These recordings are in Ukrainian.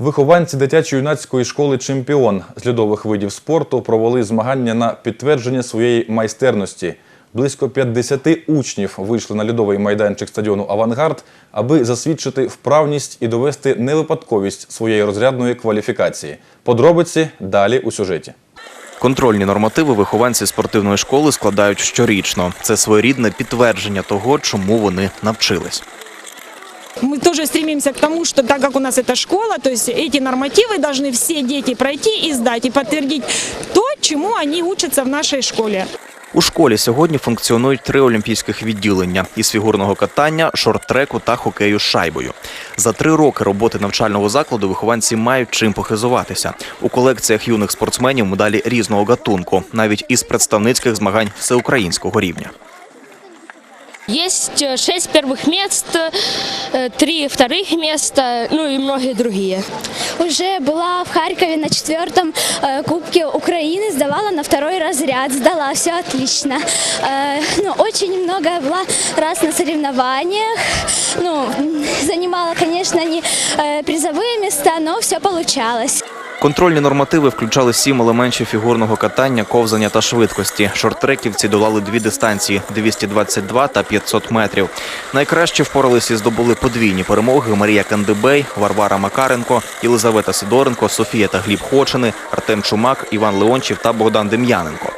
Вихованці дитячо-юнацької школи Чемпіон з льодових видів спорту провели змагання на підтвердження своєї майстерності. Близько 50 учнів вийшли на льодовий майданчик стадіону Авангард, аби засвідчити вправність і довести невипадковість своєї розрядної кваліфікації. Подробиці далі у сюжеті. Контрольні нормативи вихованці спортивної школи складають щорічно. Це своєрідне підтвердження того, чому вони навчились. Мы тоже стремимся к тому, что так как у нас это школа, то есть эти нормативы должны все дети пройти и сдать, и подтвердить то, чему они учатся в нашей школе. У школі сьогодні функціонують три олімпійських відділення із фігурного катання, шорт-треку та хокею з шайбою. За три роки роботи навчального закладу вихованці мають чим похизуватися. У колекціях юних спортсменів медалі різного гатунку, навіть із представницьких змагань всеукраїнського рівня. Есть э, шесть первых мест, э, три вторых места, ну и многие другие. Уже была в Харькове на четвертом э, Кубке Украины, сдавала на второй разряд, сдала, все отлично. Э, ну, очень много была раз на соревнованиях, ну, м, занимала, конечно, не э, призовые места, но все получалось. Контрольні нормативи включали сім елементів фігурного катання, ковзання та швидкості. Шорт-треківці долали дві дистанції 222 та 500 метрів. Найкраще впоралися і здобули подвійні перемоги Марія Кандибей, Варвара Макаренко, Єлизавета Сидоренко, Софія та Гліб Хочини, Артем Чумак, Іван Леончів та Богдан Дем'яненко.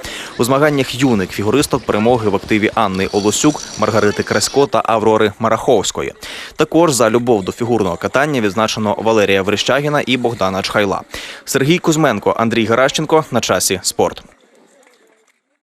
У змаганнях юних фігуристок перемоги в активі Анни Олосюк, Маргарити Красько та Аврори Мараховської. Також за любов до фігурного катання відзначено Валерія Верещагіна і Богдана Чхайла. Сергій Кузьменко, Андрій Геращенко на часі спорт.